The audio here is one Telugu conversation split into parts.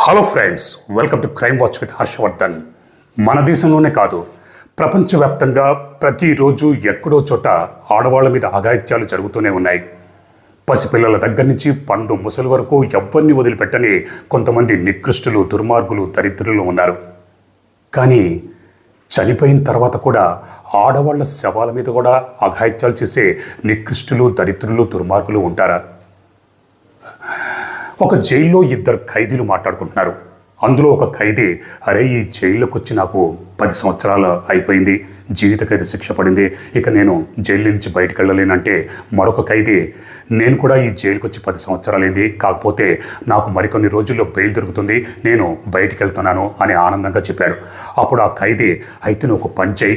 Hello friends welcome to crime watch with Harshavardhan మన దేశంలోనే కాదు ప్రపంచవ్యాప్తంగా ప్రతిరోజు ఎక్కడో చోట ఆడవాళ్ళ మీద అఘాయిత్యాలు జరుగుతూనే ఉన్నాయి. పసిపిల్లల దగ్గర నుంచి పండు ముసలి వరకు ఎవరిని వదిలిపెట్టని కొంతమంది నికృష్టులు దుర్మార్గులు దరిద్రులు ఉన్నారు. కానీ చనిపోయిన తర్వాత కూడా ఆడవాళ్ళ శవాల మీద కూడా అఘాయిత్యాలు చేసే నికృష్టులు దరిద్రులు దుర్మార్గులు ఉంటారా? ఒక జైల్లో ఇద్దరు ఖైదీలు మాట్లాడుకుంటున్నారు. అందులో ఒక ఖైదీ అరే ఈ జైల్లోకి వచ్చి నాకు పది సంవత్సరాలు అయిపోయింది. జీవిత ఖైదీ శిక్ష పడింది. ఇక నేను జైలు నుంచి బయటకు వెళ్ళలేనంటే మరొక ఖైదీ నేను కూడా ఈ జైలుకి వచ్చి పది సంవత్సరాలైంది. కాకపోతే నాకు మరికొన్ని రోజుల్లో బెయిల్ దొరుకుతుంది. నేను బయటికి వెళ్తున్నాను అని ఆనందంగా చెప్పాడు. అప్పుడు ఆ ఖైదీ అయితే నువ్వు ఒక పంచై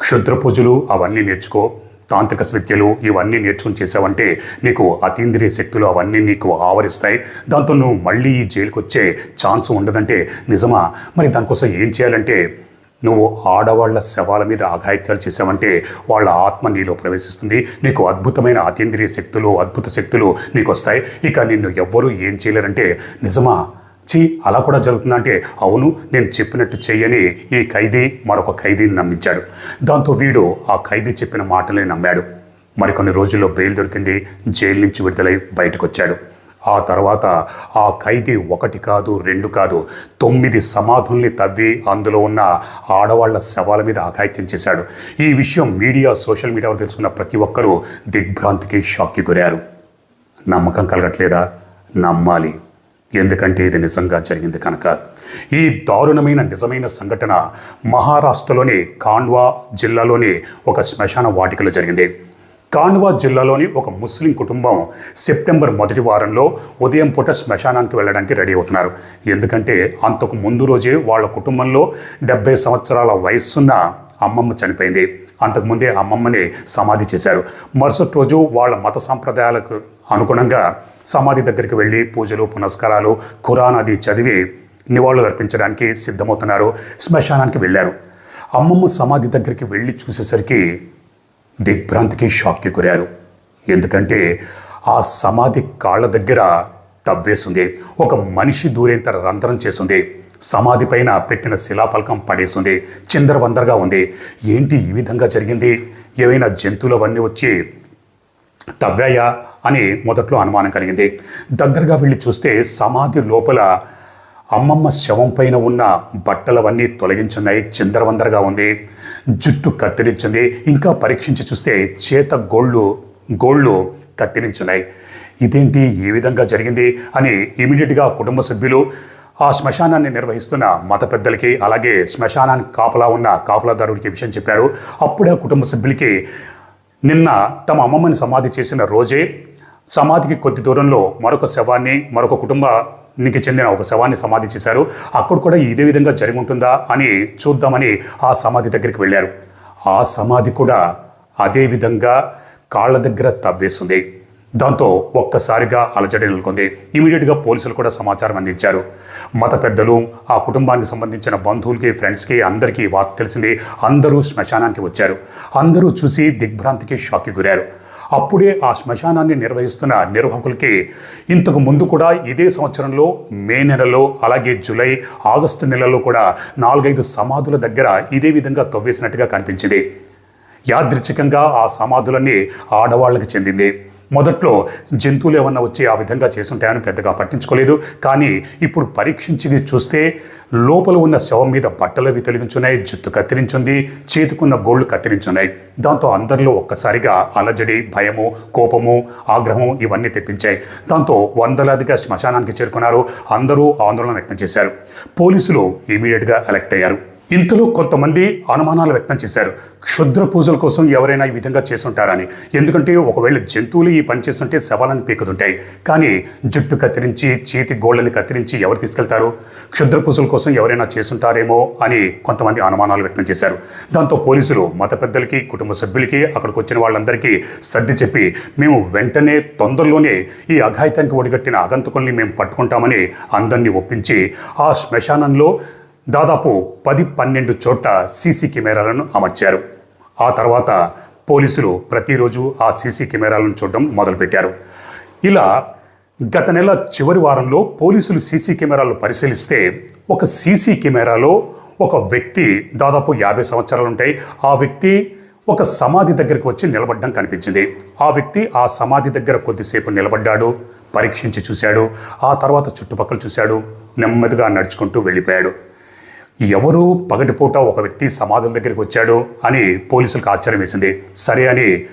క్షుద్ర పూజలు అవన్నీ నేర్చుకో. తాంత్రిక విద్యలు ఇవన్నీ నేర్చుకుని చేసావంటే నీకు అతీంద్రియ శక్తులు అవన్నీ నీకు ఆవరిస్తాయి. దాంతో నువ్వు మళ్ళీ ఈ జైలుకి వచ్చే ఛాన్స్ ఉండదంటే నిజమా? మరి దానికోసం ఏం చేయాలంటే నువ్వు ఆడవాళ్ళ శవాల మీద అఘాయిత్యాలు చేసావంటే వాళ్ళ ఆత్మ నీలో ప్రవేశిస్తుంది. నీకు అద్భుతమైన అతీంద్రియ శక్తులు అద్భుత శక్తులు నీకు వస్తాయి ఇక నిన్ను ఎవ్వరూ ఏం చేయలేరంటే నిజమా? చీ అలా కూడా జరుగుతుందంటే అవును నేను చెప్పినట్టు చెయ్యని ఈ ఖైదీ మరొక ఖైదీని నమ్మించాడు. దాంతో వీడు ఆ ఖైదీ చెప్పిన మాటలే నమ్మాడు. మరికొన్ని రోజుల్లో బెయిల్ దొరికింది జైలు నుంచి విడుదలై బయటకు వచ్చాడు ఆ తర్వాత ఆ ఖైదీ ఒకటి కాదు రెండు కాదు తొమ్మిది సమాధుల్ని తవ్వి అందులో ఉన్న ఆడవాళ్ళ శవాల మీద అఘాయిత్యం చేశాడు. ఈ విషయం మీడియా సోషల్ మీడియాలో తెలుసుకున్న ప్రతి ఒక్కరూ దిగ్భ్రాంతికి షాక్కి గురారు నమ్మకం కలగట్లేదా? నమ్మాలి. ఎందుకంటే ఇది నిజంగా జరిగింది కనుక. ఈ దారుణమైన నిజమైన సంఘటన మహారాష్ట్రలోని కాండ్వా జిల్లాలోని ఒక శ్మశాన వాటికలో జరిగింది. కాండ్వా జిల్లాలోని ఒక ముస్లిం కుటుంబం సెప్టెంబర్ మొదటి వారంలో ఉదయం పూట శ్మశానానికి వెళ్ళడానికి రెడీ అవుతున్నారు. ఎందుకంటే అంతకు ముందు రోజే వాళ్ళ కుటుంబంలో డెబ్బై సంవత్సరాల వయస్సున్న అమ్మమ్మ చనిపోయింది. అంతకుముందే అమ్మమ్మని సమాధి చేశారు. మరుసటి రోజు వాళ్ళ మత సాంప్రదాయాలకు అనుగుణంగా సమాధి దగ్గరికి వెళ్ళి పూజలు పునస్కారాలు ఖురాన్ అది చదివి నివాళులు అర్పించడానికి సిద్ధమవుతున్నారు. శ్మశానానికి వెళ్ళారు. అమ్మమ్మ సమాధి దగ్గరికి వెళ్ళి చూసేసరికి దిగ్భ్రాంతికి షాక్కి గురారు ఎందుకంటే ఆ సమాధి కాళ్ళ దగ్గర తవ్వేసింది. ఒక మనిషి దూరేంత రంధ్రం చేసింది. సమాధి పైన పెట్టిన శిలాపలకం పడేసింది. చిందరవందరగా ఉంది. ఏంటి ఈ విధంగా జరిగింది? ఏవైనా జంతువులు అవన్నీ వచ్చి తవ్వాయా అని మొదట్లో అనుమానం కలిగింది. దగ్గరగా వెళ్ళి చూస్తే సమాధి లోపల అమ్మమ్మ శవం పైన ఉన్న బట్టలవన్నీ తొలగించున్నాయి చిందరవందరగా ఉంది. జుట్టు కత్తిరించింది. ఇంకా పరీక్షించి చూస్తే చేత గోళ్ళు గోళ్ళు కత్తిరించున్నాయి. ఇదేంటి? ఏ విధంగా జరిగింది అని ఇమీడియట్గా కుటుంబ సభ్యులు ఆ శ్మశానాన్ని నిర్వహిస్తున్న మత పెద్దలకి అలాగే శ్మశానానికి కాపలా ఉన్న కాపలాదారుడికి విషయం చెప్పారు. అప్పుడే ఆ కుటుంబ సభ్యులకి నిన్న తమ అమ్మమ్మని సమాధి చేసిన రోజే సమాధికి కొద్ది దూరంలో మరొక శవాన్ని మరొక కుటుంబానికి చెందిన ఒక శవాన్ని సమాధి చేశారు. అక్కడ కూడా ఇదే విధంగా జరిగి ఉంటుందా అని చూద్దామని ఆ సమాధి దగ్గరికి వెళ్ళారు. ఆ సమాధి కూడా అదే విధంగా కాళ్ళ దగ్గర తవ్వేస్తుంది దాంతో ఒక్కసారిగా అలజడి నెలకొంది ఇమీడియట్గా పోలీసులు కూడా సమాచారం అందించారు. మత పెద్దలు ఆ కుటుంబానికి సంబంధించిన బంధువులకి ఫ్రెండ్స్కి అందరికీ వార్త తెలిసింది. అందరూ శ్మశానానికి వచ్చారు. అందరూ చూసి దిగ్భ్రాంతికి షాక్కి గురారు అప్పుడే ఆ శ్మశానాన్ని నిర్వహిస్తున్న నిర్వాహకులకి ఇంతకు ముందు కూడా ఇదే సంవత్సరంలో మే నెలలో అలాగే జూలై ఆగస్టు నెలలో కూడా నాలుగైదు సమాధుల దగ్గర ఇదే విధంగా తవ్వేసినట్టుగా కనిపించింది. యాదృచ్ఛికంగా ఆ సమాధులన్నీ ఆడవాళ్ళకి చెందింది. మొదట్లో జంతువులు ఏమన్నా వచ్చి ఆ విధంగా చేసుంటాయని పెద్దగా పట్టించుకోలేదు. కానీ ఇప్పుడు పరీక్షించి చూస్తే లోపల ఉన్న శవం మీద బట్టలు అవి తొలగించున్నాయి జుట్టు కత్తిరించుంది చేతుకున్న గోళ్ళు కత్తిరించున్నాయి. దాంతో అందరిలో ఒక్కసారిగా అలజడి భయము కోపము ఆగ్రహము ఇవన్నీ తెప్పించాయి. దాంతో వందలాదిగా శ్మశానానికి చేరుకున్నారు. అందరూ ఆందోళన వ్యక్తం చేశారు. పోలీసులు ఇమీడియట్గా అలెక్ట్ అయ్యారు. ఇంతలో కొంతమంది అనుమానాలు వ్యక్తం చేశారు. క్షుద్ర పూజల కోసం ఎవరైనా ఈ విధంగా చేసుంటారని. ఎందుకంటే ఒకవేళ జంతువులు ఈ పని చేస్తుంటే శవాలను పీకుతుంటాయి. కానీ జుట్టు కత్తిరించి చేతి గోళ్ళని కత్తిరించి ఎవరు తీసుకెళ్తారు? క్షుద్ర పూజల కోసం ఎవరైనా చేసుంటారేమో అని కొంతమంది అనుమానాలు వ్యక్తం చేశారు. దాంతో పోలీసులు మత పెద్దలకి కుటుంబ సభ్యులకి అక్కడికి వచ్చిన వాళ్ళందరికీ సర్ది చెప్పి మేము వెంటనే తొందరలోనే ఈ అఘాయితానికి ఒడిగట్టిన అగంతకుల్ని మేము పట్టుకుంటామని అందరినీ ఒప్పించి ఆ శ్మశానంలో దాదాపు పది పన్నెండు చోట్ల సీసీ కెమెరాలను అమర్చారు. ఆ తర్వాత పోలీసులు ప్రతిరోజు ఆ సీసీ కెమెరాలను చూడడం మొదలుపెట్టారు. ఇలా గత నెల చివరి వారంలో పోలీసులు సీసీ కెమెరాలు పరిశీలిస్తే ఒక సీసీ కెమెరాలో ఒక వ్యక్తి దాదాపు యాభై సంవత్సరాలు ఉంటాయి. ఆ వ్యక్తి ఒక సమాధి దగ్గరికి వచ్చి నిలబడడం కనిపించింది. ఆ వ్యక్తి ఆ సమాధి దగ్గర కొద్దిసేపు నిలబడ్డాడు పరీక్షించి చూశాడు ఆ తర్వాత చుట్టుపక్కల చూశాడు నెమ్మదిగా నడుచుకుంటూ వెళ్ళిపోయాడు. ఎవరు పగటిపూట ఒక వ్యక్తి సమాధుల దగ్గరికి వచ్చాడు అని పోలీసులకు ఆశ్చర్యం వేసింది. సరే అని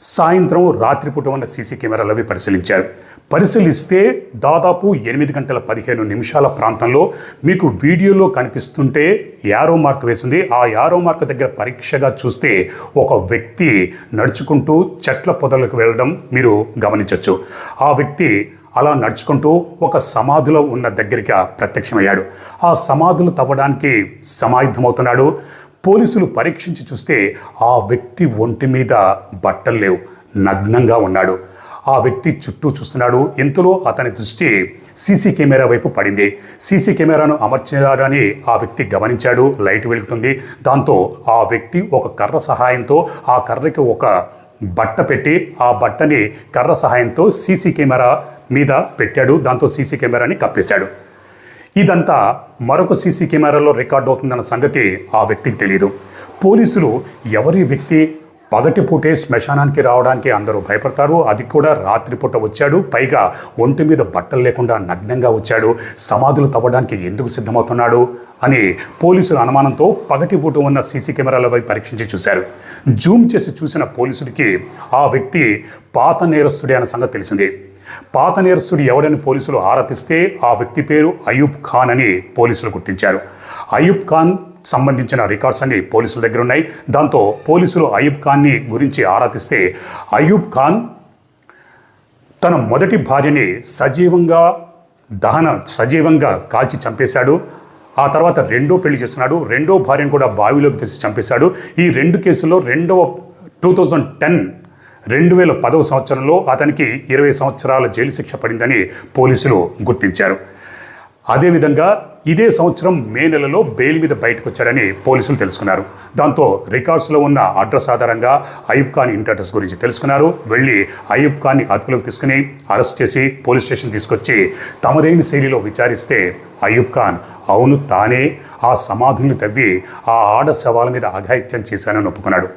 సాయంత్రం రాత్రిపూట ఉన్న సీసీ కెమెరాలు అవి పరిశీలించారు. పరిశీలిస్తే దాదాపు ఎనిమిది గంటల పదిహేను నిమిషాల ప్రాంతంలో మీకు వీడియోలో కనిపిస్తుంటే యారో మార్క్ వేసింది. ఆ యారో మార్క్ దగ్గర పరీక్షగా చూస్తే ఒక వ్యక్తి నడుచుకుంటూ చెట్ల పొదలకు వెళ్ళడం మీరు గమనించవచ్చు ఆ వ్యక్తి అలా నడుచుకుంటూ ఒక సమాధిలో ఉన్న దగ్గరికి ప్రత్యక్షమయ్యాడు. ఆ సమాధులు తవ్వడానికి సమాయుద్ధమవుతున్నాడు. పోలీసులు పరీక్షించి చూస్తే ఆ వ్యక్తి ఒంటి మీద బట్టలు లేవు నగ్నంగా ఉన్నాడు. ఆ వ్యక్తి చుట్టూ చూస్తున్నాడు. ఇంతలో అతని దృష్టి సీసీ కెమెరా వైపు పడింది. సీసీ కెమెరాను అమర్చాడని ఆ వ్యక్తి గమనించాడు. లైట్ వెళుతుంది దాంతో ఆ వ్యక్తి ఒక కర్ర సహాయంతో ఆ కర్రకి ఒక బట్ట పెట్టి ఆ బట్టని కర్ర సహాయంతో సీసీ కెమెరా మీద పెట్టాడు. దాంతో సీసీ కెమెరాని కప్పేశాడు. ఇదంతా మరొక సీసీ కెమెరాలో రికార్డ్ అవుతుందన్న సంగతి ఆ వ్యక్తికి తెలియదు పోలీసులు ఎవరి వ్యక్తి పగటిపూటే శ్మశానానికి రావడానికి అందరూ భయపడతారు. అది కూడా రాత్రిపూట వచ్చాడు. పైగా ఒంటి మీద బట్టలు లేకుండా నగ్నంగా వచ్చాడు. సమాధులు తవ్వడానికి ఎందుకు సిద్ధమవుతున్నాడు అని పోలీసుల అనుమానంతో పగటిపూట ఉన్న సీసీ కెమెరాలపై పరీక్షించి చూశారు. జూమ్ చేసి చూసిన పోలీసుడికి ఆ వ్యక్తి పాత నేరస్తుడే అన్న సంగతి తెలిసింది. పాత నేరస్తుడు ఎవడని పోలీసులు ఆరాధిస్తే ఆ వ్యక్తి పేరు అయూబ్ ఖాన్ అని పోలీసులు గుర్తించారు. అయూబ్ ఖాన్ సంబంధించిన రికార్డ్స్ అన్ని పోలీసుల దగ్గర ఉన్నాయి. దాంతో పోలీసులు అయూబ్ ఖాన్ని గురించి ఆరాధిస్తే అయూబ్ ఖాన్ తన మొదటి భార్యని సజీవంగా దహన సజీవంగా కాల్చి చంపేశాడు. ఆ తర్వాత రెండో పెళ్ళి చేస్తున్నాడు. రెండో భార్యను కూడా బావిలోకి తీసి చంపేశాడు. ఈ రెండు కేసుల్లో రెండవ టూ థౌజండ్ టెన్ రెండు వేల పదవ సంవత్సరంలో అతనికి ఇరవై సంవత్సరాల జైలు శిక్ష పడిందని పోలీసులు గుర్తించారు. అదేవిధంగా ఇదే సంవత్సరం మే నెలలో బెయిల్ మీద బయటకు వచ్చాడని పోలీసులు తెలుసుకున్నారు. దాంతో రికార్డ్స్లో ఉన్న అడ్రస్ ఆధారంగా అయూబ్ ఖాన్ ఇంటి అడ్రస్ గురించి తెలుసుకున్నారు. వెళ్ళి అయూబ్ ఖాన్ని అదుపులోకి తీసుకుని అరెస్ట్ చేసి పోలీస్ స్టేషన్ తీసుకొచ్చి తమదైన శైలిలో విచారిస్తే అయూబ్ ఖాన్ అవును తానే ఆ సమాధుల్ని తవ్వి ఆ ఆడ శవాల మీద అఘాయిత్యం చేశానని ఒప్పుకున్నాడు.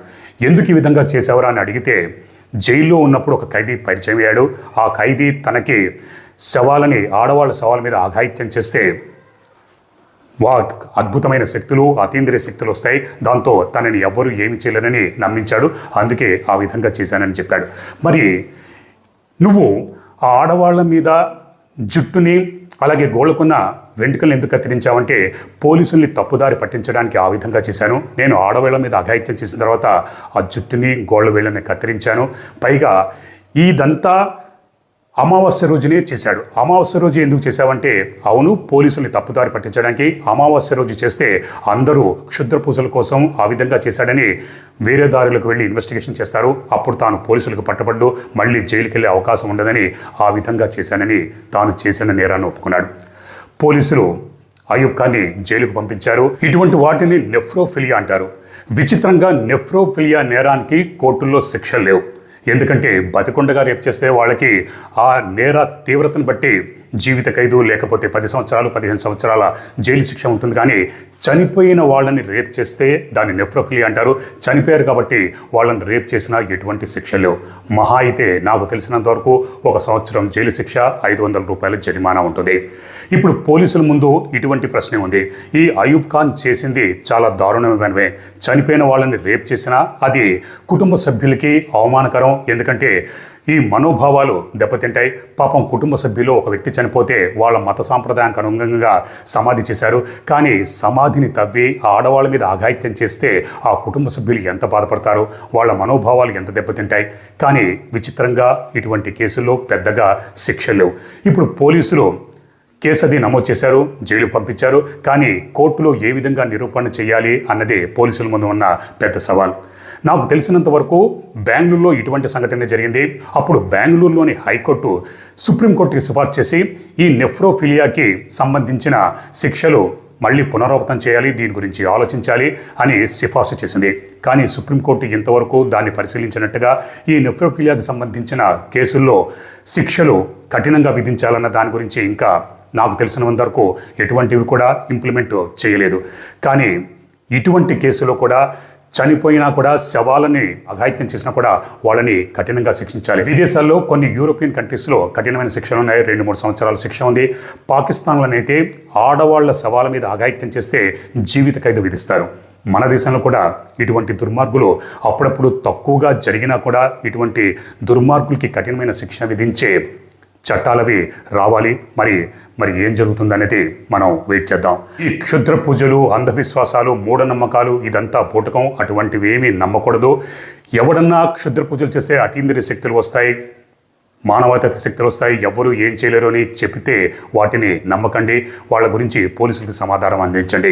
ఎందుకు ఈ విధంగా చేశావరా? అని అడిగితే జైల్లో ఉన్నప్పుడు ఒక ఖైదీ పరిచయం అయ్యాడు. ఆ ఖైదీ తనకి శవాలని ఆడవాళ్ళ శవాల మీద ఆఘాయిత్యం చేస్తే వా అద్భుతమైన శక్తులు అతీంద్రియ శక్తులు వస్తాయి. దాంతో తనని ఎవ్వరూ ఏమి చేయలేనని నమ్మించాడు. అందుకే ఆ విధంగా చేశానని చెప్పాడు. మరి నువ్వు ఆ ఆడవాళ్ళ మీద జుట్టుని అలాగే గోళ్ళకున్న వెంట్రుకలను ఎందుకు కత్తిరించామంటే పోలీసుల్ని తప్పుదారి పట్టించడానికి ఆ విధంగా చేశాను. నేను ఆడవేళ్ళ మీద అఘాయిత్యం చేసిన తర్వాత ఆ జుట్టుని గోళ్ళ వేళ్ళని కత్తిరించాను. పైగా ఇదంతా అమావాస్య రోజునే చేశాడు. అమావాస్య రోజు ఎందుకు చేశావంటే అవును పోలీసుల్ని తప్పుదారి పట్టించడానికి అమావాస్య రోజు చేస్తే అందరూ క్షుద్ర పూజల కోసం ఆ విధంగా చేశాడని వేరే దారులకు వెళ్ళి ఇన్వెస్టిగేషన్ చేస్తారు. అప్పుడు తాను పోలీసులకు పట్టబడ్డు మళ్ళీ జైలుకి వెళ్ళే అవకాశం ఉండదని ఆ విధంగా చేశానని తాను చేసిన నేరాన్ని ఒప్పుకున్నాడు. పోలీసులు అయూబ్ ఖాన్ని జైలుకు పంపించారు. ఇటువంటి వాటిని నెఫ్రోఫిలియా అంటారు. విచిత్రంగా నెఫ్రోఫిలియా నేరానికి కోర్టుల్లో శిక్షలు లేవు. ఎందుకంటే బతికొండగా రేపు చేస్తే వాళ్ళకి ఆ నేర తీవ్రతను బట్టి జీవిత ఖైదు లేకపోతే పది సంవత్సరాలు పదిహేను సంవత్సరాల జైలు శిక్ష ఉంటుంది. కానీ చనిపోయిన వాళ్ళని రేప్ చేస్తే దాన్ని నెఫ్రోఫిలి అంటారు. చనిపోయారు కాబట్టి వాళ్ళని రేప్ చేసినా ఎటువంటి శిక్ష లేవు. మహా అయితే నాకు తెలిసినంత వరకు ఒక సంవత్సరం జైలు శిక్ష ఐదు వందల రూపాయల జరిమానా ఉంటుంది. ఇప్పుడు పోలీసుల ముందు ఇటువంటి ప్రశ్నే ఉంది. ఈ అయూబ్ ఖాన్ చేసింది చాలా దారుణమైనవే. చనిపోయిన వాళ్ళని రేప్ చేసినా అది కుటుంబ సభ్యులకి అవమానకరం. ఎందుకంటే ఈ మనోభావాలు దెబ్బతింటాయి. పాపం కుటుంబ సభ్యులు ఒక వ్యక్తి చనిపోతే వాళ్ళ మత సాంప్రదాయానికి అనుగుణంగా సమాధి చేశారు. కానీ సమాధిని తవ్వి ఆ ఆడవాళ్ళ మీద ఆఘాయిత్యం చేస్తే ఆ కుటుంబ సభ్యులు ఎంత బాధపడతారు? వాళ్ళ మనోభావాలు ఎంత దెబ్బతింటాయి? కానీ విచిత్రంగా ఇటువంటి కేసుల్లో పెద్దగా శిక్షలు ఇప్పుడు పోలీసులు కేసు అది నమోదు చేశారు జైలు పంపించారు. కానీ కోర్టులో ఏ విధంగా నిరూపణ చేయాలి అన్నదే పోలీసుల ముందు ఉన్న పెద్ద సవాల్. నాకు తెలిసినంత వరకు బెంగళూరులో ఇటువంటి సంఘటన జరిగింది. అప్పుడు బెంగళూరులోని హైకోర్టు సుప్రీంకోర్టుకి సిఫార్సు చేసి ఈ నెఫ్రోఫిలియాకి సంబంధించిన శిక్షలు మళ్ళీ పునరావృతం చేయాలి దీని గురించి ఆలోచించాలి అని సిఫార్సు చేసింది. కానీ సుప్రీంకోర్టు ఇంతవరకు దాన్ని పరిశీలించినట్టుగా ఈ నెఫ్రోఫిలియాకి సంబంధించిన కేసుల్లో శిక్షలు కఠినంగా విధించాలన్న దాని గురించి ఇంకా నాకు తెలిసినంత వరకు ఎటువంటివి కూడా ఇంప్లిమెంట్ చేయలేదు. కానీ ఇటువంటి కేసులో కూడా చనిపోయినా కూడా శవాలని అఘాయిత్యం చేసినా కూడా వాళ్ళని కఠినంగా శిక్షించాలి. విదేశాల్లో కొన్ని యూరోపియన్ కంట్రీస్లో కఠినమైన శిక్షలు ఉన్నాయి. రెండు మూడు సంవత్సరాల శిక్ష ఉంది. పాకిస్తాన్లోనైతే ఆడవాళ్ళ శవాల మీద అఘాయిత్యం చేస్తే జీవిత ఖైదు విధిస్తారు. మన దేశంలో కూడా ఇటువంటి దుర్మార్గులు అప్పుడప్పుడు తక్కువగా జరిగినా కూడా ఇటువంటి దుర్మార్గులకి కఠినమైన శిక్ష విధించే చట్టాలవి రావాలి. మరి మరి ఏం జరుగుతుందనేది మనం వెయిట్ చేద్దాం. ఈ క్షుద్ర పూజలు అంధవిశ్వాసాలు మూఢనమ్మకాలు ఇదంతా పూటకం అటువంటివి ఏమీ నమ్మకూడదు. ఎవడన్నా క్షుద్ర పూజలు చేసే అతీంద్రియ శక్తులు వస్తాయి మానవతత్వ శక్తులు వస్తాయి ఎవ్వరూ ఏం చేయలేరు అని చెప్తే వాటిని నమ్మకండి. వాళ్ళ గురించి పోలీసులకు సమాధానం అందించండి.